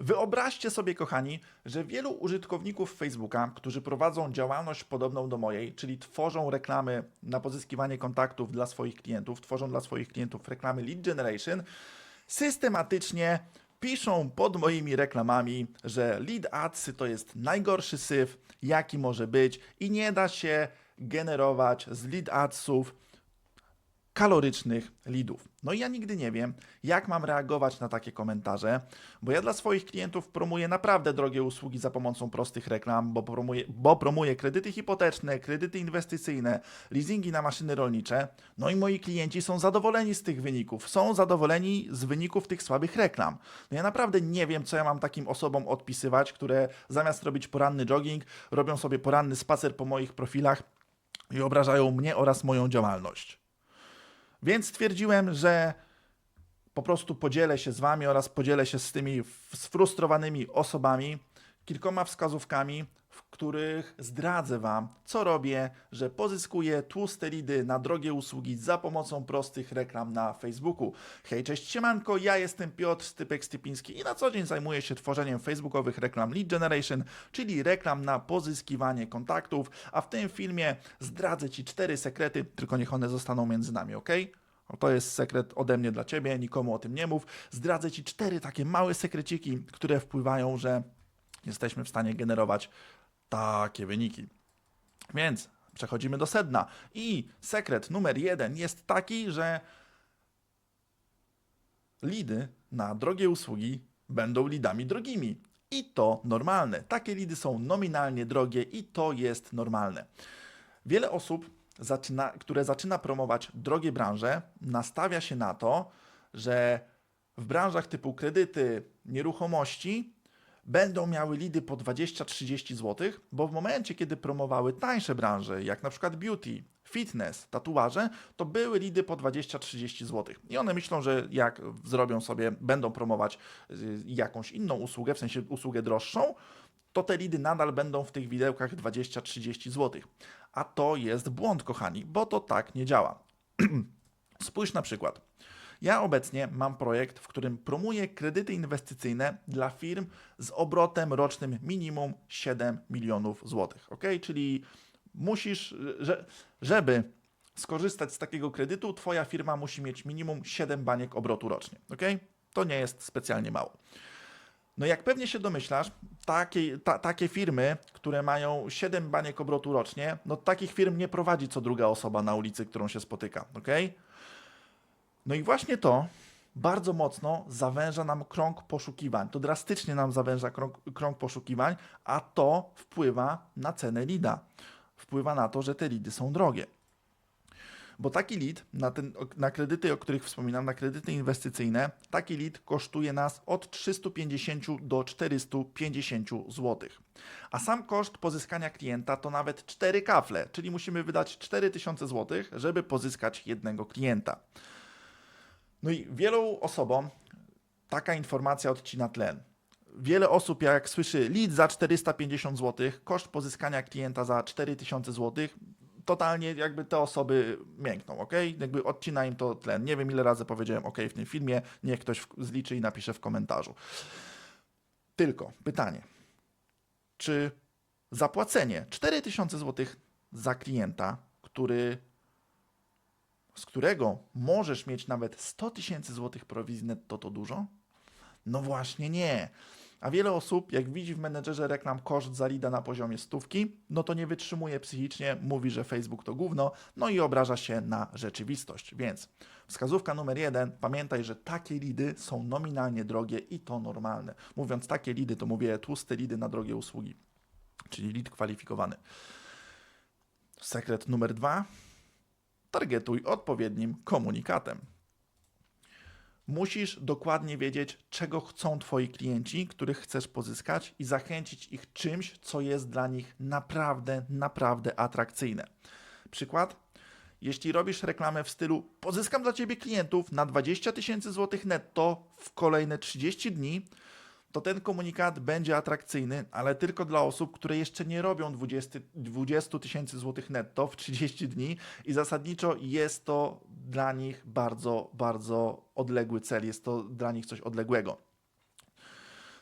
Wyobraźcie sobie, kochani, że wielu użytkowników Facebooka, którzy prowadzą działalność podobną do mojej, czyli tworzą reklamy na pozyskiwanie kontaktów dla swoich klientów, tworzą dla swoich klientów reklamy lead generation, systematycznie piszą pod moimi reklamami, że lead adsy to jest najgorszy syf, jaki może być i nie da się generować z lead adsów kalorycznych lidów. No i ja nigdy nie wiem, jak mam reagować na takie komentarze, bo ja dla swoich klientów promuję naprawdę drogie usługi za pomocą prostych reklam, bo promuję, bo promuję kredyty hipoteczne, kredyty inwestycyjne, leasingi na maszyny rolnicze. No i moi klienci są zadowoleni z tych wyników, są zadowoleni z wyników tych słabych reklam. No ja naprawdę nie wiem, co ja mam takim osobom odpisywać, które zamiast robić poranny jogging, robią sobie poranny spacer po moich profilach i obrażają mnie oraz moją działalność. Więc stwierdziłem, że po prostu podzielę się z Wami oraz podzielę się z tymi sfrustrowanymi osobami kilkoma wskazówkami, w których zdradzę Wam, co robię, że pozyskuję tłuste lidy na drogie usługi za pomocą prostych reklam na Facebooku. Hej, cześć, siemanko, ja jestem Piotr Stypek-Stypiński i na co dzień zajmuję się tworzeniem facebookowych reklam lead generation, czyli reklam na pozyskiwanie kontaktów, a w tym filmie zdradzę Ci cztery sekrety, tylko niech one zostaną między nami, ok? To jest sekret ode mnie dla Ciebie, nikomu o tym nie mów. Zdradzę Ci cztery takie małe sekreciki, które wpływają, że jesteśmy w stanie generować takie wyniki. Więc przechodzimy do sedna. I sekret numer jeden jest taki, że lidy na drogie usługi będą lidami drogimi. I to normalne. Takie lidy są nominalnie drogie i to jest normalne. Wiele osób, zaczyna, które zaczyna promować drogie branże, nastawia się na to, że w branżach typu kredyty, nieruchomości będą miały lidy po 20-30 zł, bo w momencie, kiedy promowały tańsze branże, jak na przykład beauty, fitness, tatuaże, to były lidy po 20-30 zł. I one myślą, że jak zrobią sobie, będą promować y, jakąś inną usługę, w sensie usługę droższą, to te lidy nadal będą w tych widełkach 20-30 zł. A to jest błąd, kochani, bo to tak nie działa. Spójrz na przykład. Ja obecnie mam projekt, w którym promuję kredyty inwestycyjne dla firm z obrotem rocznym minimum 7 milionów złotych. Ok? Czyli musisz, że, żeby skorzystać z takiego kredytu, Twoja firma musi mieć minimum 7 baniek obrotu rocznie. Ok? To nie jest specjalnie mało. No jak pewnie się domyślasz, takie, ta, takie firmy, które mają 7 baniek obrotu rocznie, no takich firm nie prowadzi co druga osoba na ulicy, którą się spotyka, ok? No i właśnie to bardzo mocno zawęża nam krąg poszukiwań. To drastycznie nam zawęża krąg, krąg poszukiwań, a to wpływa na cenę lida. Wpływa na to, że te lidy są drogie. Bo taki lead na, ten, na kredyty, o których wspominam, na kredyty inwestycyjne, taki lead kosztuje nas od 350 do 450 zł. A sam koszt pozyskania klienta to nawet 4 kafle, czyli musimy wydać 4000 zł, żeby pozyskać jednego klienta. No i wielu osobom taka informacja odcina tlen. Wiele osób, jak słyszy lead za 450 zł, koszt pozyskania klienta za 4000 zł, totalnie jakby te osoby miękną, ok? Jakby odcina im to tlen. Nie wiem, ile razy powiedziałem ok w tym filmie, niech ktoś zliczy i napisze w komentarzu. Tylko pytanie, czy zapłacenie 4000 zł za klienta, który z którego możesz mieć nawet 100 tysięcy złotych prowizji netto, to dużo? No właśnie nie. A wiele osób, jak widzi w menedżerze reklam koszt za lida na poziomie stówki, no to nie wytrzymuje psychicznie, mówi, że Facebook to gówno, no i obraża się na rzeczywistość. Więc wskazówka numer jeden, pamiętaj, że takie lidy są nominalnie drogie i to normalne. Mówiąc takie lidy, to mówię tłuste lidy na drogie usługi, czyli lid kwalifikowany. Sekret numer dwa, targetuj odpowiednim komunikatem. Musisz dokładnie wiedzieć, czego chcą Twoi klienci, których chcesz pozyskać i zachęcić ich czymś, co jest dla nich naprawdę, naprawdę atrakcyjne. Przykład? Jeśli robisz reklamę w stylu pozyskam dla Ciebie klientów na 20 tysięcy złotych netto w kolejne 30 dni, to ten komunikat będzie atrakcyjny, ale tylko dla osób, które jeszcze nie robią 20 20 tysięcy złotych netto w 30 dni i zasadniczo jest to dla nich bardzo, bardzo odległy cel, jest to dla nich coś odległego.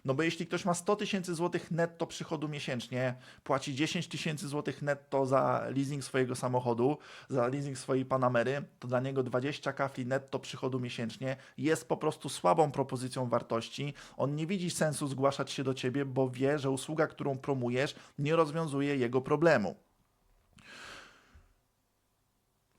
No bo jeśli ktoś ma 100 tysięcy złotych netto przychodu miesięcznie, płaci 10 tysięcy złotych netto za leasing swojego samochodu, za leasing swojej Panamery, to dla niego 20 kafli netto przychodu miesięcznie jest po prostu słabą propozycją wartości. On nie widzi sensu zgłaszać się do ciebie, bo wie, że usługa, którą promujesz, nie rozwiązuje jego problemu.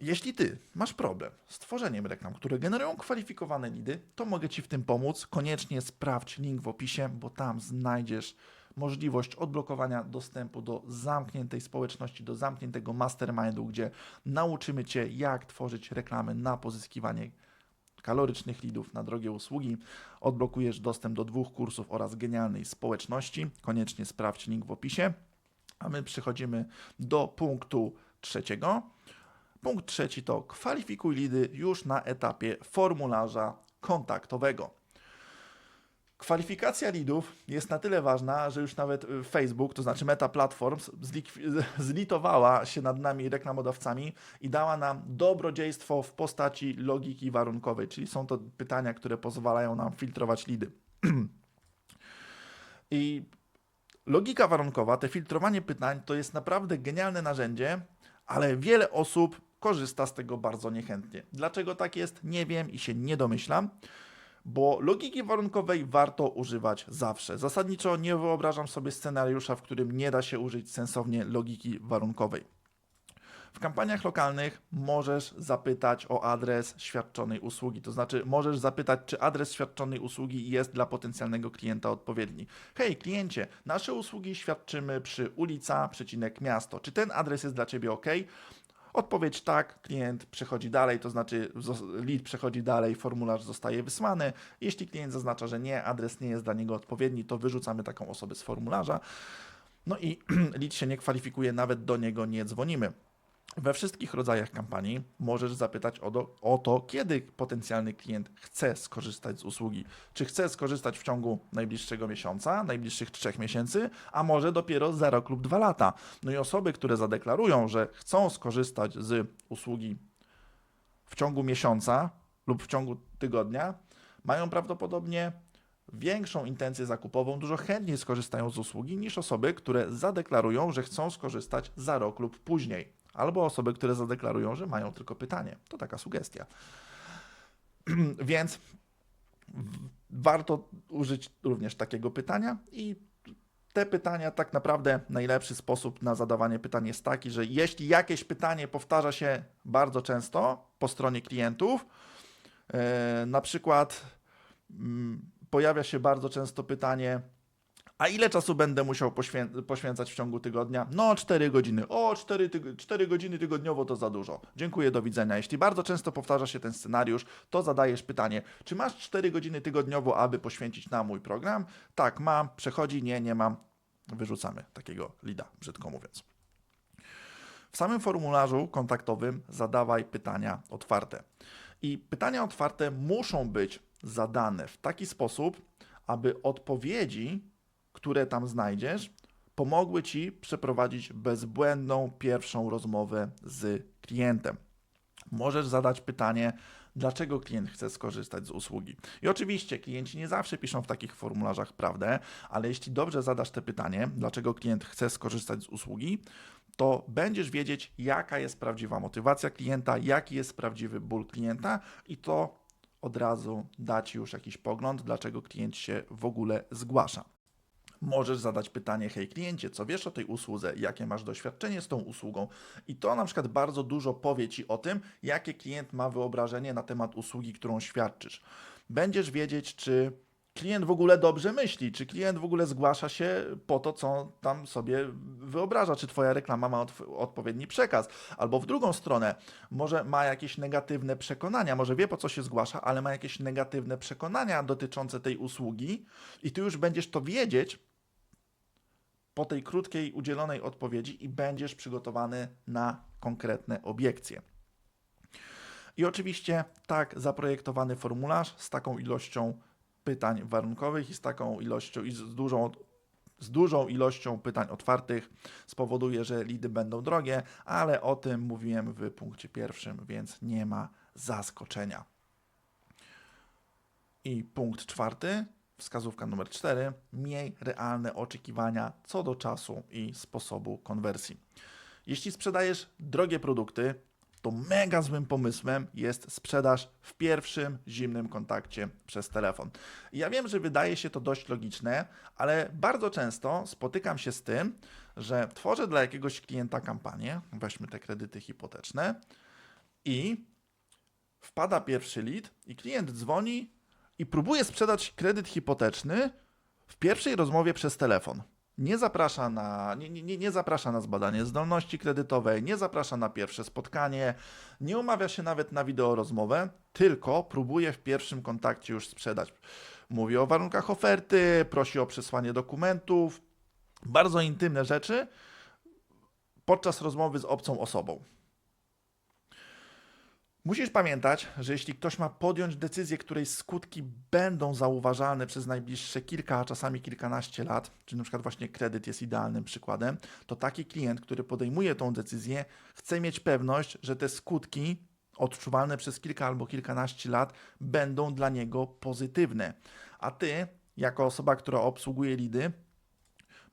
Jeśli ty masz problem z tworzeniem reklam, które generują kwalifikowane lidy, to mogę ci w tym pomóc. Koniecznie sprawdź link w opisie, bo tam znajdziesz możliwość odblokowania dostępu do zamkniętej społeczności, do zamkniętego mastermindu, gdzie nauczymy cię, jak tworzyć reklamy na pozyskiwanie kalorycznych lidów na drogie usługi. Odblokujesz dostęp do dwóch kursów oraz genialnej społeczności. Koniecznie sprawdź link w opisie. A my przechodzimy do punktu trzeciego. Punkt trzeci to kwalifikuj lidy już na etapie formularza kontaktowego. Kwalifikacja lidów jest na tyle ważna, że już nawet y, Facebook, to znaczy Meta Platforms, zlitowała się nad nami reklamodawcami i dała nam dobrodziejstwo w postaci logiki warunkowej, czyli są to pytania, które pozwalają nam filtrować lidy. I logika warunkowa, te filtrowanie pytań, to jest naprawdę genialne narzędzie, ale wiele osób korzysta z tego bardzo niechętnie. Dlaczego tak jest? Nie wiem i się nie domyślam, bo logiki warunkowej warto używać zawsze. Zasadniczo nie wyobrażam sobie scenariusza, w którym nie da się użyć sensownie logiki warunkowej. W kampaniach lokalnych możesz zapytać o adres świadczonej usługi, to znaczy możesz zapytać, czy adres świadczonej usługi jest dla potencjalnego klienta odpowiedni. Hej, kliencie, nasze usługi świadczymy przy ulica, przecinek miasto. Czy ten adres jest dla Ciebie ok? Odpowiedź tak, klient przechodzi dalej, to znaczy lead przechodzi dalej, formularz zostaje wysłany. Jeśli klient zaznacza, że nie, adres nie jest dla niego odpowiedni, to wyrzucamy taką osobę z formularza. No i lead się nie kwalifikuje, nawet do niego nie dzwonimy. We wszystkich rodzajach kampanii możesz zapytać o, do, o to, kiedy potencjalny klient chce skorzystać z usługi. Czy chce skorzystać w ciągu najbliższego miesiąca, najbliższych trzech miesięcy, a może dopiero za rok lub dwa lata. No i osoby, które zadeklarują, że chcą skorzystać z usługi w ciągu miesiąca lub w ciągu tygodnia, mają prawdopodobnie większą intencję zakupową, dużo chętniej skorzystają z usługi niż osoby, które zadeklarują, że chcą skorzystać za rok lub później. Albo osoby, które zadeklarują, że mają tylko pytanie. To taka sugestia. Więc warto użyć również takiego pytania i te pytania, tak naprawdę najlepszy sposób na zadawanie pytań jest taki, że jeśli jakieś pytanie powtarza się bardzo często po stronie klientów, e, na przykład mm, pojawia się bardzo często pytanie, a ile czasu będę musiał poświę- poświęcać w ciągu tygodnia? No, 4 godziny. O, 4, tyg- 4 godziny tygodniowo to za dużo. Dziękuję, do widzenia. Jeśli bardzo często powtarza się ten scenariusz, to zadajesz pytanie, czy masz 4 godziny tygodniowo, aby poświęcić na mój program? Tak, mam. Przechodzi, nie, nie mam. Wyrzucamy takiego lida, brzydko mówiąc. W samym formularzu kontaktowym zadawaj pytania otwarte. I pytania otwarte muszą być zadane w taki sposób, aby odpowiedzi, które tam znajdziesz, pomogły ci przeprowadzić bezbłędną pierwszą rozmowę z klientem. Możesz zadać pytanie, dlaczego klient chce skorzystać z usługi. I oczywiście klienci nie zawsze piszą w takich formularzach prawdę, ale jeśli dobrze zadasz te pytanie, dlaczego klient chce skorzystać z usługi, to będziesz wiedzieć, jaka jest prawdziwa motywacja klienta, jaki jest prawdziwy ból klienta i to od razu da Ci już jakiś pogląd, dlaczego klient się w ogóle zgłasza. Możesz zadać pytanie, hej kliencie, co wiesz o tej usłudze, jakie masz doświadczenie z tą usługą i to na przykład bardzo dużo powie Ci o tym, jakie klient ma wyobrażenie na temat usługi, którą świadczysz. Będziesz wiedzieć, czy klient w ogóle dobrze myśli, czy klient w ogóle zgłasza się po to, co tam sobie wyobraża, czy Twoja reklama ma odpowiedni przekaz, albo w drugą stronę, może ma jakieś negatywne przekonania, może wie po co się zgłasza, ale ma jakieś negatywne przekonania dotyczące tej usługi i Ty już będziesz to wiedzieć po tej krótkiej udzielonej odpowiedzi i będziesz przygotowany na konkretne obiekcje. I oczywiście tak zaprojektowany formularz z taką ilością pytań warunkowych i z taką ilością i z dużą, z dużą ilością pytań otwartych spowoduje, że lidy będą drogie, ale o tym mówiłem w punkcie pierwszym, więc nie ma zaskoczenia. I punkt czwarty. Wskazówka numer 4, miej realne oczekiwania co do czasu i sposobu konwersji. Jeśli sprzedajesz drogie produkty, to mega złym pomysłem jest sprzedaż w pierwszym zimnym kontakcie przez telefon. Ja wiem, że wydaje się to dość logiczne, ale bardzo często spotykam się z tym, że tworzę dla jakiegoś klienta kampanię, weźmy te kredyty hipoteczne i wpada pierwszy lead i klient dzwoni i próbuje sprzedać kredyt hipoteczny w pierwszej rozmowie przez telefon. Nie zaprasza, na, nie, nie, nie zaprasza na zbadanie zdolności kredytowej, nie zaprasza na pierwsze spotkanie, nie umawia się nawet na wideo rozmowę, tylko próbuje w pierwszym kontakcie już sprzedać. Mówi o warunkach oferty, prosi o przesłanie dokumentów, bardzo intymne rzeczy podczas rozmowy z obcą osobą. Musisz pamiętać, że jeśli ktoś ma podjąć decyzję, której skutki będą zauważalne przez najbliższe kilka, a czasami kilkanaście lat, czy na przykład właśnie kredyt jest idealnym przykładem, to taki klient, który podejmuje tą decyzję, chce mieć pewność, że te skutki odczuwalne przez kilka albo kilkanaście lat będą dla niego pozytywne. A ty, jako osoba, która obsługuje lidy,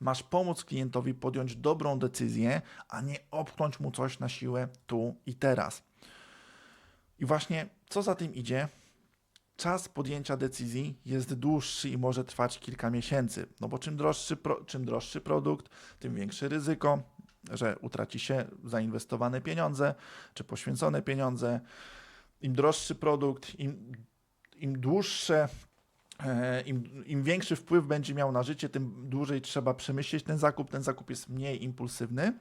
masz pomóc klientowi podjąć dobrą decyzję, a nie opchnąć mu coś na siłę tu i teraz. I właśnie co za tym idzie, czas podjęcia decyzji jest dłuższy i może trwać kilka miesięcy. No bo czym droższy, pro, czym droższy produkt, tym większe ryzyko, że utraci się zainwestowane pieniądze czy poświęcone pieniądze. Im droższy produkt, im, im dłuższe e, im, im większy wpływ będzie miał na życie, tym dłużej trzeba przemyśleć ten zakup. Ten zakup jest mniej impulsywny.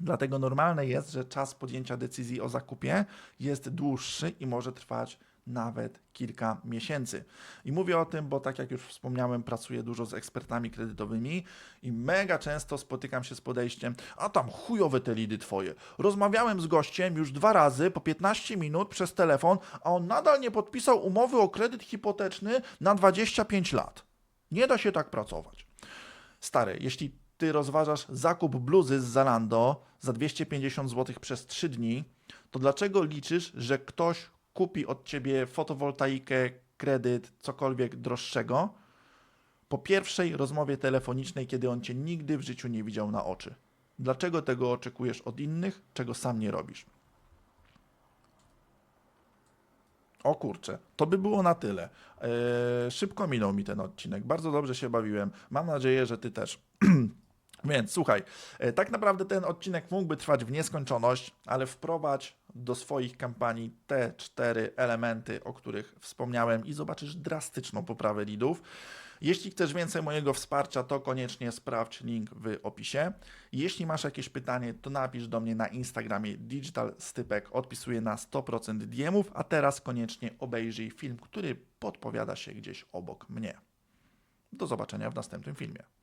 Dlatego normalne jest, że czas podjęcia decyzji o zakupie jest dłuższy i może trwać nawet kilka miesięcy. I mówię o tym, bo tak jak już wspomniałem, pracuję dużo z ekspertami kredytowymi i mega często spotykam się z podejściem, a tam chujowe te lidy twoje. Rozmawiałem z gościem już dwa razy po 15 minut przez telefon, a on nadal nie podpisał umowy o kredyt hipoteczny na 25 lat. Nie da się tak pracować. Stary, jeśli ty rozważasz zakup bluzy z Zalando za 250 zł przez 3 dni, to dlaczego liczysz, że ktoś kupi od ciebie fotowoltaikę, kredyt, cokolwiek droższego po pierwszej rozmowie telefonicznej, kiedy on cię nigdy w życiu nie widział na oczy? Dlaczego tego oczekujesz od innych, czego sam nie robisz? O kurczę, to by było na tyle. Eee, szybko minął mi ten odcinek. Bardzo dobrze się bawiłem. Mam nadzieję, że ty też. Więc słuchaj, e, tak naprawdę ten odcinek mógłby trwać w nieskończoność, ale wprowadź do swoich kampanii te cztery elementy, o których wspomniałem i zobaczysz drastyczną poprawę lidów. Jeśli chcesz więcej mojego wsparcia, to koniecznie sprawdź link w opisie. Jeśli masz jakieś pytanie, to napisz do mnie na Instagramie Digital Stypek, odpisuję na 100% DMów, a teraz koniecznie obejrzyj film, który podpowiada się gdzieś obok mnie. Do zobaczenia w następnym filmie.